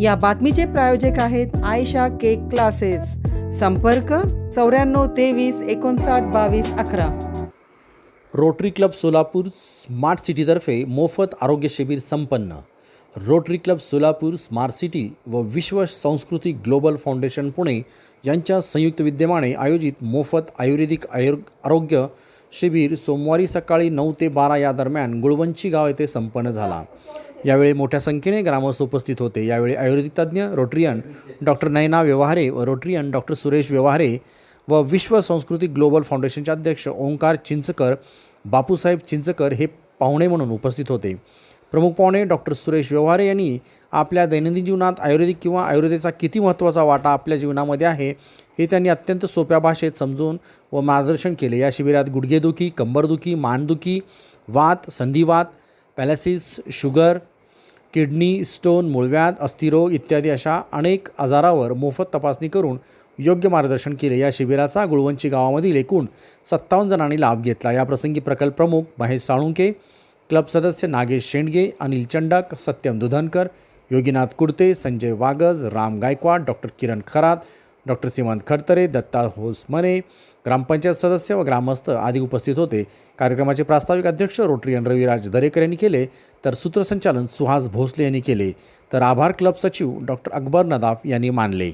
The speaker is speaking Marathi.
या बातमीचे प्रायोजक आहेत आयशा केक क्लासेस. संपर्क चौऱ्याण्णव तेवीस एकोणसाठ बावीस अकरा. रोटरी क्लब सोलापूर स्मार्ट सिटीतर्फे मोफत आरोग्य शिबिर संपन्न. Rotary club Solapur smart city व विश्व संस्कृती ग्लोबल फाउंडेशन पुणे यांच्या संयुक्त विद्यमाने आयोजित मोफत आयुर्वेदिक आयुर् आरोग्य शिबिर सोमवारी सकाळी नऊ ते बारा या दरम्यान गुळवंची गाव येथे संपन्न झाला. यावेळी मोठ्या संख्येने ग्रामस्थ उपस्थित होते. यावेळी आयुर्वेदिक तज्ज्ञ रोटरियन डॉक्टर नयना व्यवहारे व रोटरियन डॉक्टर सुरेश व्यवहारे व विश्व संस्कृती ग्लोबल फाउंडेशनचे अध्यक्ष ओंकार चिंचकर बापूसाहेब चिंचकर हे पाहुणे म्हणून उपस्थित होते. प्रमुख पाहुणे डॉक्टर सुरेश व्यवहारे यांनी आपल्या दैनंदिन जीवनात आयुर्वेदिक किंवा आयुर्वेदाचा किती महत्त्वाचा वाटा आपल्या जीवनामध्ये आहे हे त्यांनी अत्यंत सोप्या भाषेत समजून व मार्गदर्शन केले. या शिबिरात गुडघेदुखी कंबरदुखी मानदुखी वात संधिवात पॅलासिस शुगर किडनी स्टोन मूळव्याध अस्थिरोग इत्यादी अशा अनेक आजारावर मोफत तपासणी करून योग्य मार्गदर्शन केले. या शिबिराचा गुळवंची गावामधील एकूण सत्तावन्न जणांनी लाभ घेतला. याप्रसंगी प्रकल्प प्रमुख महेश साळुंके क्लब सदस्य नागेश शेंडगे अनिल चंडक सत्यम दुधनकर योगीनाथ कुडते संजय वागज राम गायकवाड डॉक्टर किरण खरात डॉक्टर सीमांत खडतरे दत्ता होसमने ग्रामपंचायत सदस्य व ग्रामस्थ आदी उपस्थित होते. कार्यक्रमाचे प्रास्ताविक अध्यक्ष रोटरियन रविराज दरेकर यांनी केले तर सूत्रसंचालन सुहास भोसले यांनी केले. तर आभार क्लब सचिव डॉक्टर अकबर नदाफ यांनी मानले.